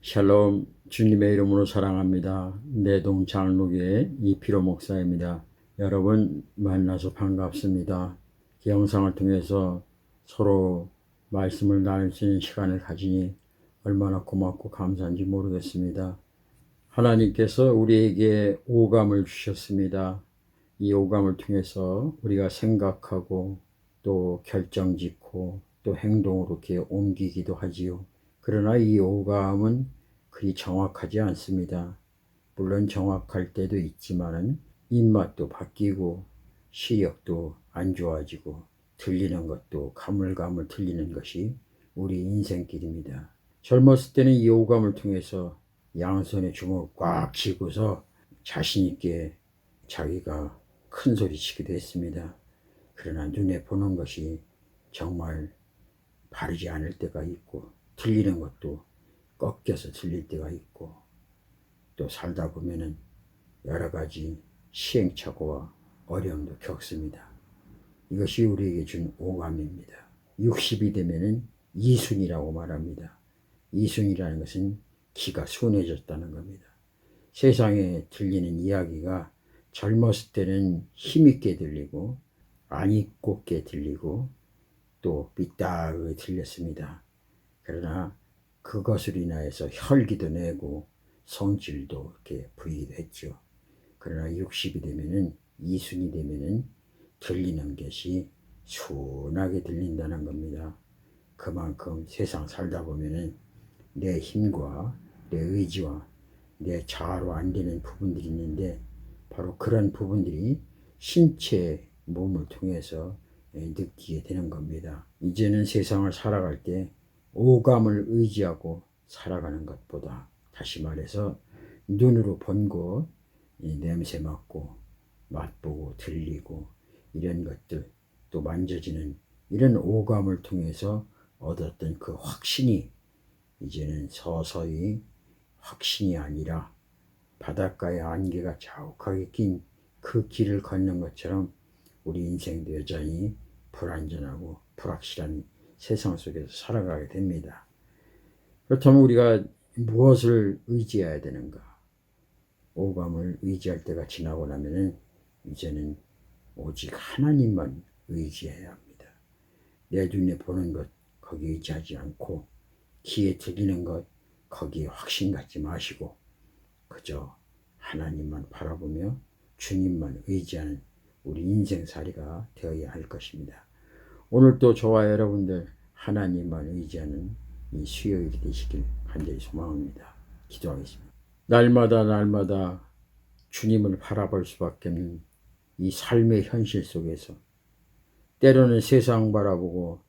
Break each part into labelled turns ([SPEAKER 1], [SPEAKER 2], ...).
[SPEAKER 1] 샬롬 주님의 이름으로 사랑합니다. 내동 장로교의 이피로 목사입니다. 여러분 만나서 반갑습니다. 이 영상을 통해서 서로 말씀을 나눌 수 있는 시간을 가지니 얼마나 고맙고 감사한지 모르겠습니다. 하나님께서 우리에게 오감을 주셨습니다. 이 오감을 통해서 우리가 생각하고 또 결정 짓고 또 행동으로 이렇게 옮기기도 하지요. 그러나 이 오감은 그리 정확하지 않습니다. 물론 정확할 때도 있지만은 입맛도 바뀌고 시력도 안 좋아지고 들리는 것도 가물가물 들리는 것이 우리 인생길입니다. 젊었을 때는 이 오감을 통해서 양손에 주먹을 꽉 쥐고서 자신 있게 자기가 큰 소리 치기도 했습니다. 그러나 눈에 보는 것이 정말 바르지 않을 때가 있고 들리는 것도 꺾여서 들릴 때가 있고 또 살다 보면은 여러 가지 시행착오와 어려움도 겪습니다. 이것이 우리에게 준 오감입니다. 60이 되면은 이순이라고 말합니다. 이순이라는 것은 기가 순해졌다는 겁니다. 세상에 들리는 이야기가 젊었을 때는 힘있게 들리고 안익곱게 들리고 또 삐딱하게 들렸습니다. 그러나 그것으로 인하여서 혈기도 내고 성질도 이렇게 부이기도 했죠. 그러나 60이 되면은 이순이 되면은 들리는 것이 순하게 들린다는 겁니다. 그만큼 세상 살다 보면은 내 힘과 내 의지와 내 자아로 안 되는 부분들이 있는데 바로 그런 부분들이 신체 몸을 통해서 예, 느끼게 되는 겁니다. 이제는 세상을 살아갈 때 오감을 의지하고 살아가는 것보다 다시 말해서 눈으로 본 것, 냄새 맡고 맛보고 들리고 이런 것들 또 만져지는 이런 오감을 통해서 얻었던 그 확신이 이제는 서서히 확신이 아니라 바닷가의 안개가 자욱하게 낀 그 길을 걷는 것처럼 우리 인생도 여전히 불안전하고 불확실한 세상 속에서 살아가게 됩니다. 그렇다면 우리가 무엇을 의지해야 되는가? 오감을 의지할 때가 지나고 나면은 이제는 오직 하나님만 의지해야 합니다. 내 눈에 보는 것 거기 의지하지 않고 귀에 들리는 것 거기에 확신 갖지 마시고 그저 하나님만 바라보며 주님만 의지하는 우리 인생살이가 되어야 할 것입니다. 오늘도 저와 여러분들 하나님만 의지하는 이 수요일이 되시길 간절히 소망합니다. 기도하겠습니다. 날마다 날마다 주님을 바라볼 수밖에 없는 이 삶의 현실 속에서 때로는 세상 바라보고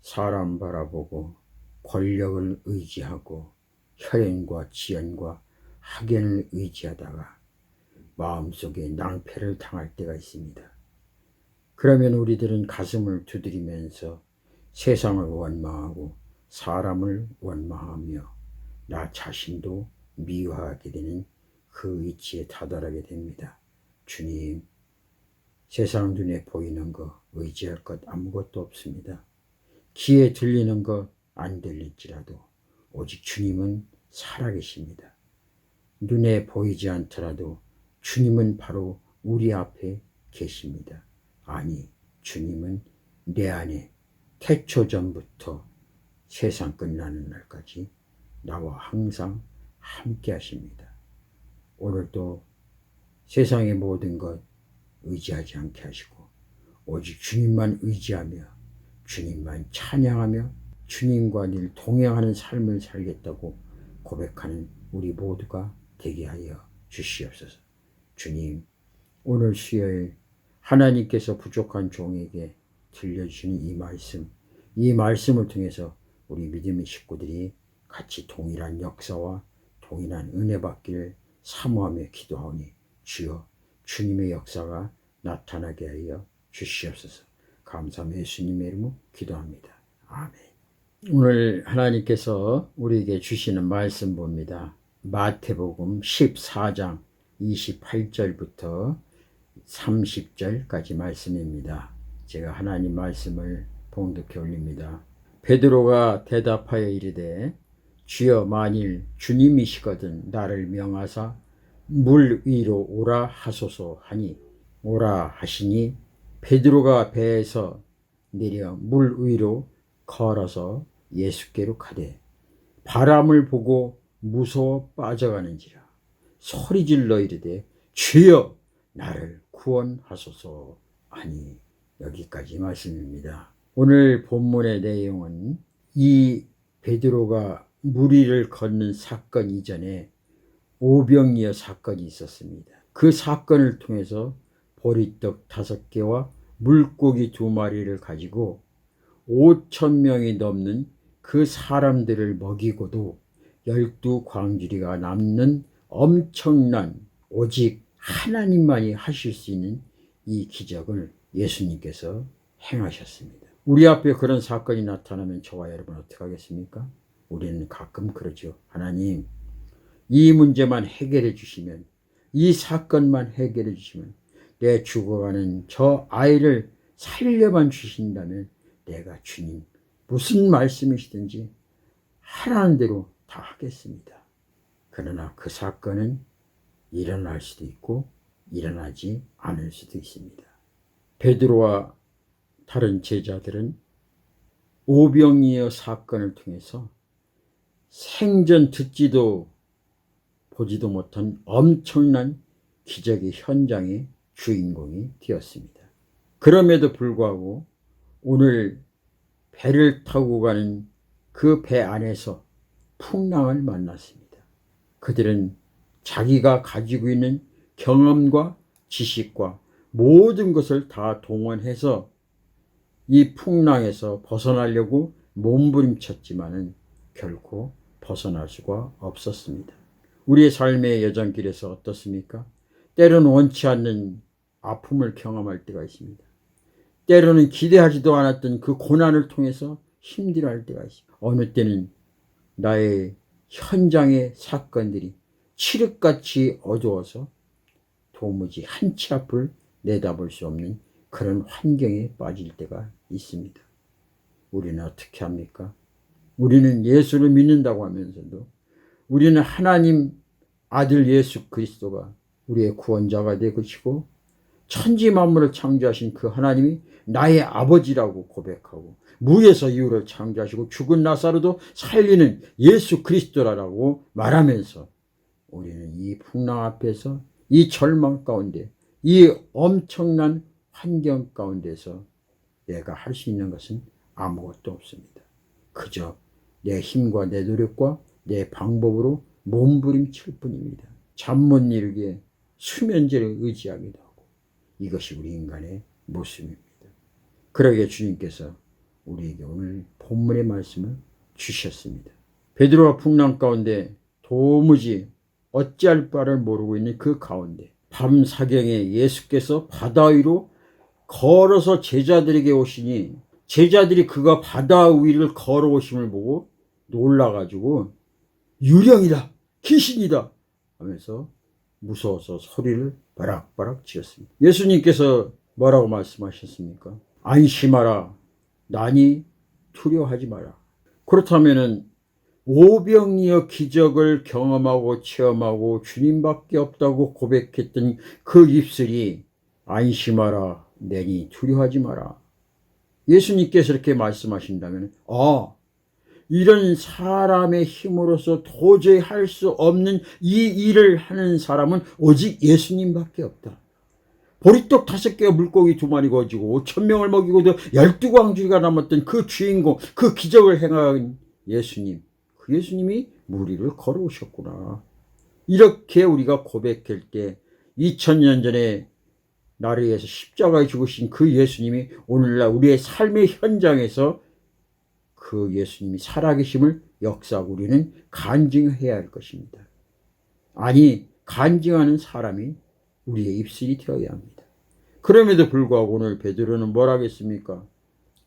[SPEAKER 1] 사람 바라보고 권력을 의지하고 혈연과 지연과 학연을 의지하다가 마음속에 낭패를 당할 때가 있습니다. 그러면 우리들은 가슴을 두드리면서 세상을 원망하고 사람을 원망하며 나 자신도 미워하게 되는 그 위치에 다다르게 됩니다. 주님, 세상 눈에 보이는 거 의지할 것 아무것도 없습니다. 귀에 들리는 것 안 들릴지라도 오직 주님은 살아계십니다. 눈에 보이지 않더라도 주님은 바로 우리 앞에 계십니다. 아니, 주님은 내 안에 태초 전부터 세상 끝나는 날까지 나와 항상 함께 하십니다. 오늘도 세상의 모든 것 의지하지 않게 하시고 오직 주님만 의지하며 주님만 찬양하며 주님과 늘 동행하는 삶을 살겠다고 고백하는 우리 모두가 되게 하여 주시옵소서. 주님, 오늘 수요일 하나님께서 부족한 종에게 들려주시는 이 말씀, 이 말씀을 통해서 우리 믿음의 식구들이 같이 동일한 역사와 동일한 은혜 받기를 사모하며 기도하오니 주여 주님의 역사가 나타나게 하여 주시옵소서. 감사하며 예수님의 이름으로 기도합니다. 아멘. 오늘 하나님께서 우리에게 주시는 말씀 봅니다. 마태복음 14장 28절부터 30절까지 말씀입니다. 제가 하나님 말씀을 봉독해 올립니다. 베드로가 대답하여 이르되 주여 만일 주님이시거든 나를 명하사 물 위로 오라 하소서 하니 오라 하시니 베드로가 배에서 내려 물 위로 걸어서 예수께로 가되 바람을 보고 무서워 빠져가는지라 소리 질러 이르되 주여 나를 구원하소서 하니 여기까지 말씀입니다. 오늘 본문의 내용은 이 베드로가 무리를 걷는 사건 이전에 오병이어 사건이 있었습니다. 그 사건을 통해서 보리떡 다섯 개와 물고기 두 마리를 가지고 5천 명이 넘는 그 사람들을 먹이고도 열두 광주리가 남는 엄청난 오직 하나님만이 하실 수 있는 이 기적을 예수님께서 행하셨습니다. 우리 앞에 그런 사건이 나타나면 저와 여러분 어떻게 하겠습니까? 우리는 가끔 그러죠. 하나님, 이 문제만 해결해 주시면, 이 사건만 해결해 주시면, 내 죽어가는 저 아이를 살려만 주신다면 내가 주님 무슨 말씀이시든지 하라는 대로 다 하겠습니다. 그러나 그 사건은 일어날 수도 있고 일어나지 않을 수도 있습니다. 베드로와 다른 제자들은 오병이어 사건을 통해서 생전 듣지도 보지도 못한 엄청난 기적의 현장의 주인공이 되었습니다. 그럼에도 불구하고 오늘 배를 타고 가는 그 배 안에서 풍랑을 만났습니다. 그들은 자기가 가지고 있는 경험과 지식과 모든 것을 다 동원해서 이 풍랑에서 벗어나려고 몸부림쳤지만은 결코 벗어날 수가 없었습니다. 우리의 삶의 여정길에서 어떻습니까? 때로는 원치 않는 아픔을 경험할 때가 있습니다. 때로는 기대하지도 않았던 그 고난을 통해서 힘들어할 때가 있습니다. 어느 때는 나의 현장의 사건들이 칠흑같이 어두워서 도무지 한치 앞을 내다볼 수 없는 그런 환경에 빠질 때가 있습니다. 우리는 어떻게 합니까? 우리는 예수를 믿는다고 하면서도 우리는 하나님 아들 예수 그리스도가 우리의 구원자가 되시고 천지 만물을 창조하신 그 하나님이 나의 아버지라고 고백하고 무에서 이유를 창조하시고 죽은 나사로도 살리는 예수 그리스도라고 말하면서 우리는 이 풍랑 앞에서 이 절망 가운데 이 엄청난 환경 가운데서 내가 할 수 있는 것은 아무것도 없습니다. 그저 내 힘과 내 노력과 내 방법으로 몸부림칠 뿐입니다. 잠 못 이루기에 수면제를 의지하기도 하고 이것이 우리 인간의 모습입니다. 그러게 주님께서 우리에게 오늘 본문의 말씀을 주셨습니다. 베드로와 풍랑 가운데 도무지 어찌할 바를 모르고 있는 그 가운데 밤 사경에 예수께서 바다 위로 걸어서 제자들에게 오시니 제자들이 그가 바다 위를 걸어오심을 보고 놀라가지고 유령이다 귀신이다 하면서 무서워서 소리를 바락바락 지었습니다. 예수님께서 뭐라고 말씀하셨습니까? 안심하라 나니 두려워하지 마라. 그렇다면은 오병이어 기적을 경험하고 체험하고 주님밖에 없다고 고백했던 그 입술이 안심하라 내니 두려워하지 마라. 예수님께서 이렇게 말씀하신다면 아 이런 사람의 힘으로서 도저히 할 수 없는 이 일을 하는 사람은 오직 예수님밖에 없다. 보리떡 다섯 개와 물고기 두 마리 가지고 천 명을 먹이고도 열두 광주리가 남았던 그 주인공, 그 기적을 행한 예수님. 그 예수님이 무리를 걸어오셨구나. 이렇게 우리가 고백할 때 2000년 전에 나를 위해서 십자가에 죽으신 그 예수님이 오늘날 우리의 삶의 현장에서 그 예수님이 살아계심을 역사하고 우리는 간증해야 할 것입니다. 아니, 간증하는 사람이 우리의 입술이 되어야 합니다. 그럼에도 불구하고 오늘 베드로는 뭘 하겠습니까?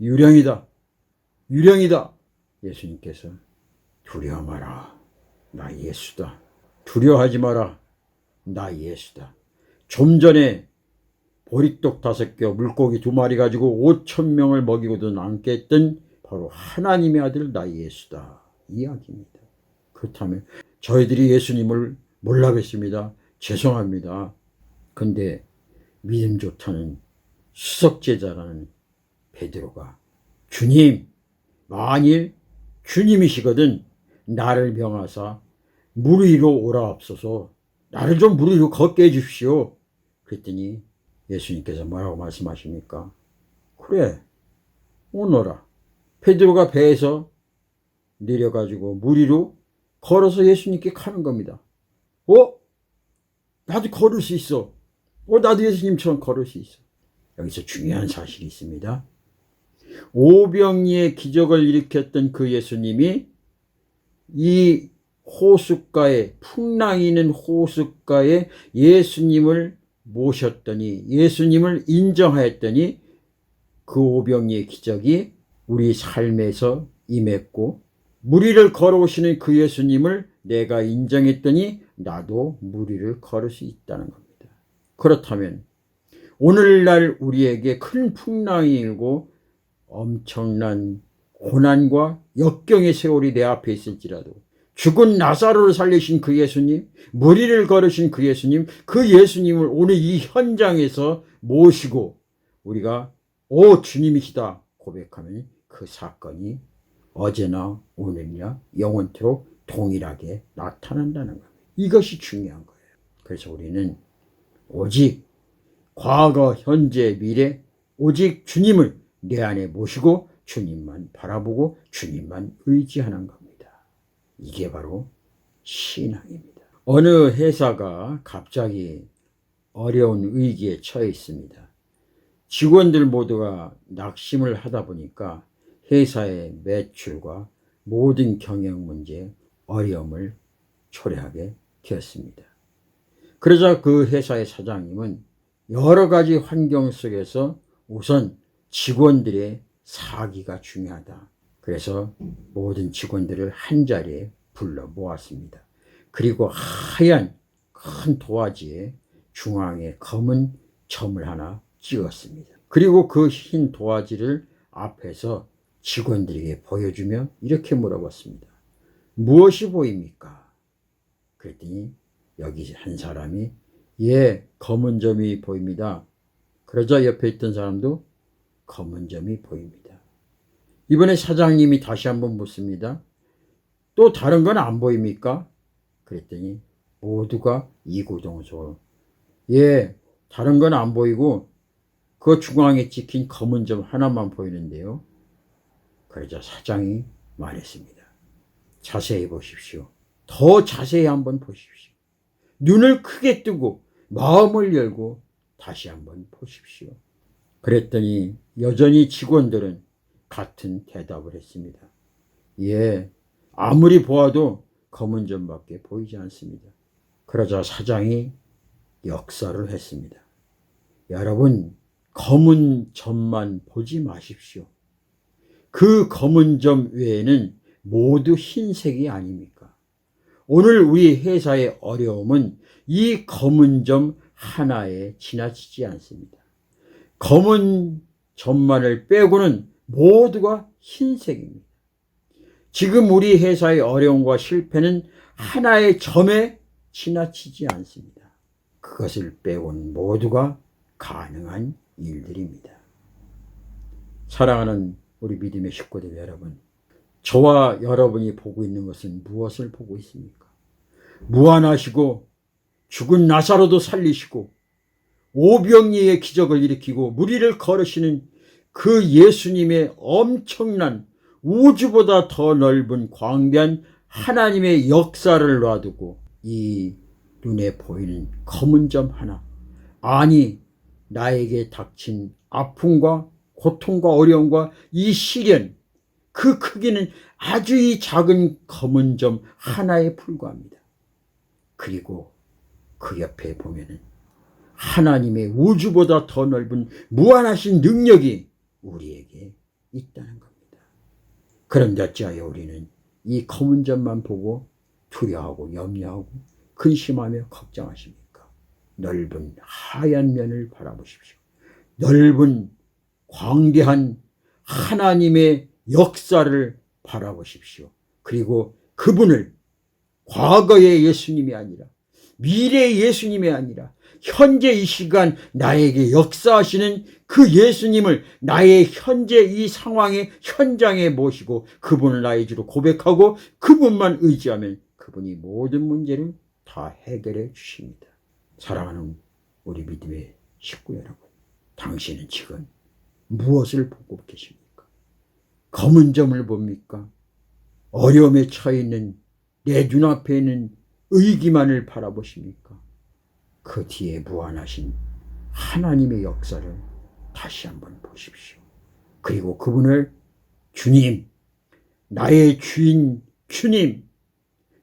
[SPEAKER 1] 유령이다. 유령이다. 예수님께서 두려워 마라. 나 예수다. 두려워하지 마라. 나 예수다. 좀 전에 보리떡 다섯 개, 물고기 두 마리 가지고 오천 명을 먹이고도 남게 했던 바로 하나님의 아들 나 예수다. 이야기입니다. 그렇다면 저희들이 예수님을 몰라겠습니다. 죄송합니다. 근데 믿음 좋다는 수석제자라는 베드로가 주님 만일 주님이시거든 나를 명하사 물 위로 오라옵소서 나를 좀 물 위로 걷게 해주십시오. 그랬더니 예수님께서 뭐라고 말씀하십니까? 그래 오너라. 베드로가 배에서 내려가지고 물 위로 걸어서 예수님께 가는 겁니다. 어? 나도 걸을 수 있어. 어, 나도 예수님처럼 걸을 수 있어. 여기서 중요한 사실이 있습니다. 오병이의 기적을 일으켰던 그 예수님이 이 호숫가에 풍랑이 있는 호숫가에 예수님을 모셨더니 예수님을 인정하였더니 그 오병이의 기적이 우리 삶에서 임했고 무리를 걸어오시는 그 예수님을 내가 인정했더니 나도 무리를 걸을 수 있다는 겁니다. 그렇다면 오늘날 우리에게 큰 풍랑이 일고 엄청난 고난과 역경의 세월이 내 앞에 있을지라도 죽은 나사로를 살리신 그 예수님, 무리를 걸으신 그 예수님, 그 예수님을 오늘 이 현장에서 모시고 우리가 오 주님이시다 고백하면 그 사건이 어제나 오늘이나 영원토록 동일하게 나타난다는 겁니다. 이것이 중요한 거예요. 그래서 우리는 오직 과거, 현재, 미래 오직 주님을 내 안에 모시고 주님만 바라보고 주님만 의지하는 겁니다. 이게 바로 신앙입니다. 어느 회사가 갑자기 어려운 위기에 처해 있습니다. 직원들 모두가 낙심을 하다 보니까 회사의 매출과 모든 경영 문제에 어려움을 초래하게 되었습니다. 그러자 그 회사의 사장님은 여러 가지 환경 속에서 우선 직원들의 사기가 중요하다. 그래서 모든 직원들을 한 자리에 불러 모았습니다. 그리고 하얀 큰 도화지에 중앙에 검은 점을 하나 찍었습니다. 그리고 그 흰 도화지를 앞에서 직원들에게 보여주며 이렇게 물어봤습니다. 무엇이 보입니까? 그랬더니 여기 한 사람이 예, 검은 점이 보입니다. 그러자 옆에 있던 사람도 검은 점이 보입니다. 이번에 사장님이 다시 한번 묻습니다. 또 다른 건 안 보입니까? 그랬더니 모두가 이구동성 예, 다른 건 안 보이고 그 중앙에 찍힌 검은 점 하나만 보이는데요. 그러자 사장이 말했습니다. 자세히 보십시오. 더 자세히 한번 보십시오. 눈을 크게 뜨고 마음을 열고 다시 한번 보십시오. 그랬더니 여전히 직원들은 같은 대답을 했습니다. 예, 아무리 보아도 검은 점밖에 보이지 않습니다. 그러자 사장이 역사를 했습니다. 여러분, 검은 점만 보지 마십시오. 그 검은 점 외에는 모두 흰색이 아닙니까? 오늘 우리 회사의 어려움은 이 검은 점 하나에 지나치지 않습니다. 검은 점만을 빼고는 모두가 흰색입니다. 지금 우리 회사의 어려움과 실패는 하나의 점에 지나치지 않습니다. 그것을 빼고는 모두가 가능한 일들입니다. 사랑하는 우리 믿음의 식구들 여러분, 저와 여러분이 보고 있는 것은 무엇을 보고 있습니까? 무한하시고 죽은 나사로도 살리시고 오병이의 기적을 일으키고 무리를 걸으시는 그 예수님의 엄청난 우주보다 더 넓은 광대한 하나님의 역사를 놔두고 이 눈에 보이는 검은 점 하나 아니 나에게 닥친 아픔과 고통과 어려움과 이 시련 그 크기는 아주 이 작은 검은 점 하나에 불과합니다. 그리고 그 옆에 보면은 하나님의 우주보다 더 넓은 무한하신 능력이 우리에게 있다는 겁니다. 그런데 어찌하여 우리는 이 검은 점만 보고 두려워하고 염려하고 근심하며 걱정하십니까? 넓은 하얀 면을 바라보십시오. 넓은 광대한 하나님의 역사를 바라보십시오. 그리고 그분을 과거의 예수님이 아니라 미래의 예수님이 아니라 현재 이 시간 나에게 역사하시는 그 예수님을 나의 현재 이 상황의 현장에 모시고 그분을 나의 주로 고백하고 그분만 의지하면 그분이 모든 문제를 다 해결해 주십니다. 사랑하는 우리 믿음의 식구 여러분, 당신은 지금 무엇을 보고 계십니까? 검은 점을 봅니까? 어려움에 처해 있는 내 눈앞에 있는 의기만을 바라보십니까? 그 뒤에 무한하신 하나님의 역사를 다시 한번 보십시오. 그리고 그분을 주님, 나의 주인 주님,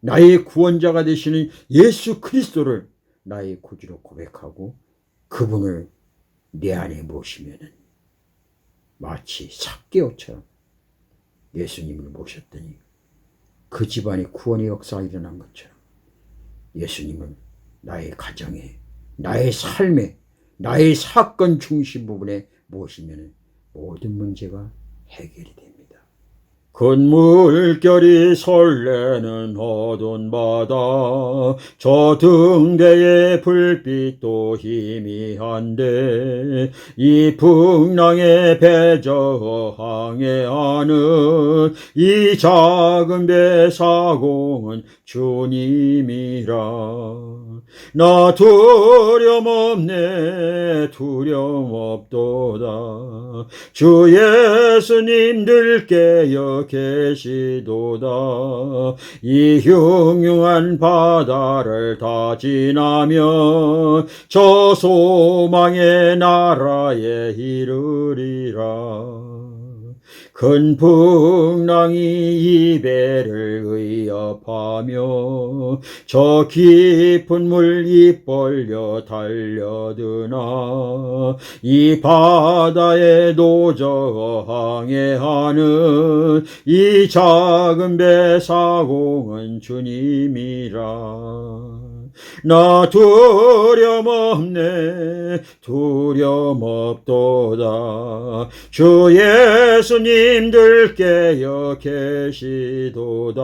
[SPEAKER 1] 나의 구원자가 되시는 예수 그리스도를 나의 구주로 고백하고 그분을 내 안에 모시면은 마치 삭개오처럼 예수님을 모셨더니 그 집안에 구원의 역사가 일어난 것처럼 예수님을 나의 가정에, 나의 삶에, 나의 사건 중심 부분에 모시면 모든 문제가 해결이 됩니다. 큰 물결이 설레는 어두운 바다 저 등대의 불빛도 희미한데 이 풍랑에 배저 항해하는 이 작은 배 사공은 주님이라. 나 두려움 없네 두려움 없도다. 주 예수님 늘 깨어 계시도다. 이 흉흉한 바다를 다 지나면 저 소망의 나라에 이르리라 큰 풍랑이 이 배를 위협하며 저 깊은 물이 벌려 달려드나 이 바다에 노저 항해하는 이 작은 배 사공은 주님이라 나 두려움 없네 두려움 없도다. 주 예수님들 깨어 계시도다.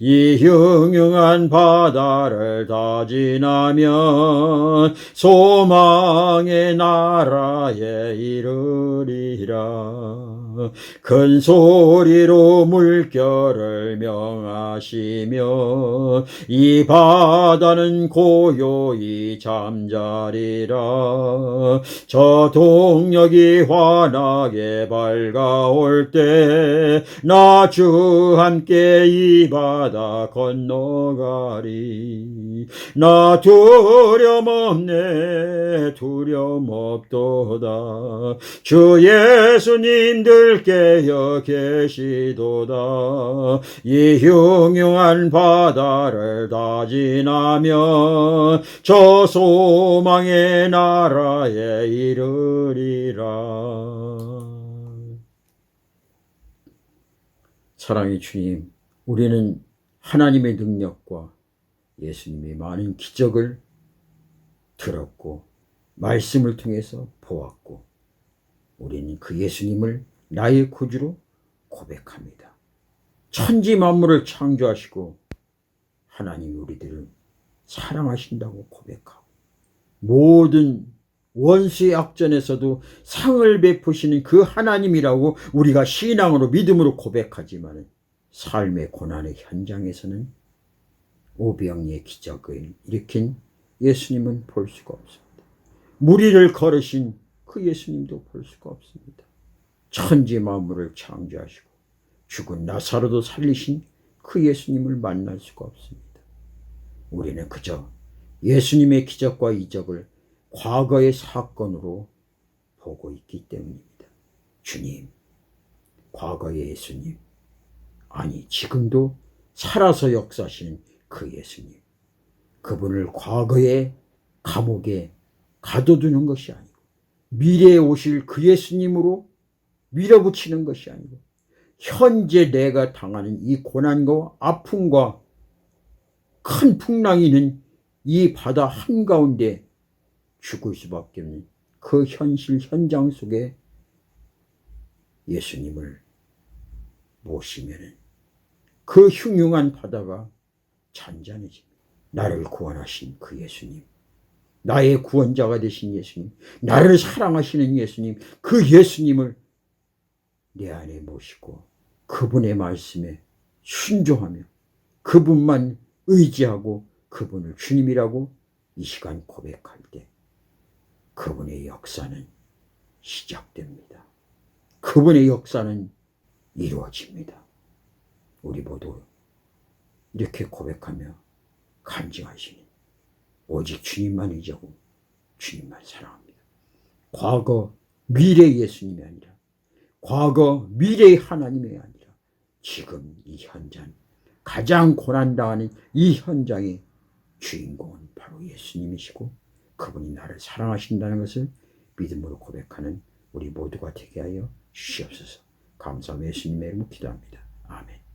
[SPEAKER 1] 이 흉흉한 바다를 다 지나면 소망의 나라에 이르리라 큰 소리로 물결을 명하시며 이 바다는 고요히 잠자리라. 저 동력이 환하게 밝아올 때 나 주 함께 이 바다 건너가리. 나 두려움 없네 두려움 없도다. 주 예수님들 깨어 계시도다. 이 흉흉한 바다를 다 지나면 저 소망의 나라에 이르리라. 사랑의 주님 우리는 하나님의 능력과 예수님의 많은 기적을 들었고 말씀을 통해서 보았고 우리는 그 예수님을 나의 구주로 고백합니다. 천지 만물을 창조하시고 하나님이 우리들을 사랑하신다고 고백하고 모든 원수의 악전에서도 상을 베푸시는 그 하나님이라고 우리가 신앙으로 믿음으로 고백하지만 삶의 고난의 현장에서는 오병이의 기적을 일으킨 예수님은 볼 수가 없습니다. 무리를 걸으신 그 예수님도 볼 수가 없습니다. 천지 만물을 창조하시고 죽은 나사로도 살리신 그 예수님을 만날 수가 없습니다. 우리는 그저 예수님의 기적과 이적을 과거의 사건으로 보고 있기 때문입니다. 주님, 과거의 예수님, 아니 지금도 살아서 역사하시는 그 예수님, 그분을 과거의 감옥에 가둬두는 것이 아니고 미래에 오실 그 예수님으로 밀어붙이는 것이 아니고 현재 내가 당하는 이 고난과 아픔과 큰 풍랑이 있는 이 바다 한가운데 죽을 수밖에 없는 그 현실 현장 속에 예수님을 모시면 그 흉흉한 바다가 잔잔해집니다. 나를 구원하신 그 예수님, 나의 구원자가 되신 예수님, 나를 사랑하시는 예수님, 그 예수님을 내 안에 모시고 그분의 말씀에 순종하며 그분만 의지하고 그분을 주님이라고 이 시간 고백할 때 그분의 역사는 시작됩니다. 그분의 역사는 이루어집니다. 우리 모두 이렇게 고백하며 간증하시는 오직 주님만 의지하고 주님만 사랑합니다. 과거 미래 예수님이 아니라 과거 미래의 하나님이 아니라 지금 이 현장 가장 고난당하는 이 현장의 주인공은 바로 예수님이시고 그분이 나를 사랑하신다는 것을 믿음으로 고백하는 우리 모두가 되게 하여 주시옵소서. 감사하며 예수님의 이름으로 기도합니다. 아멘.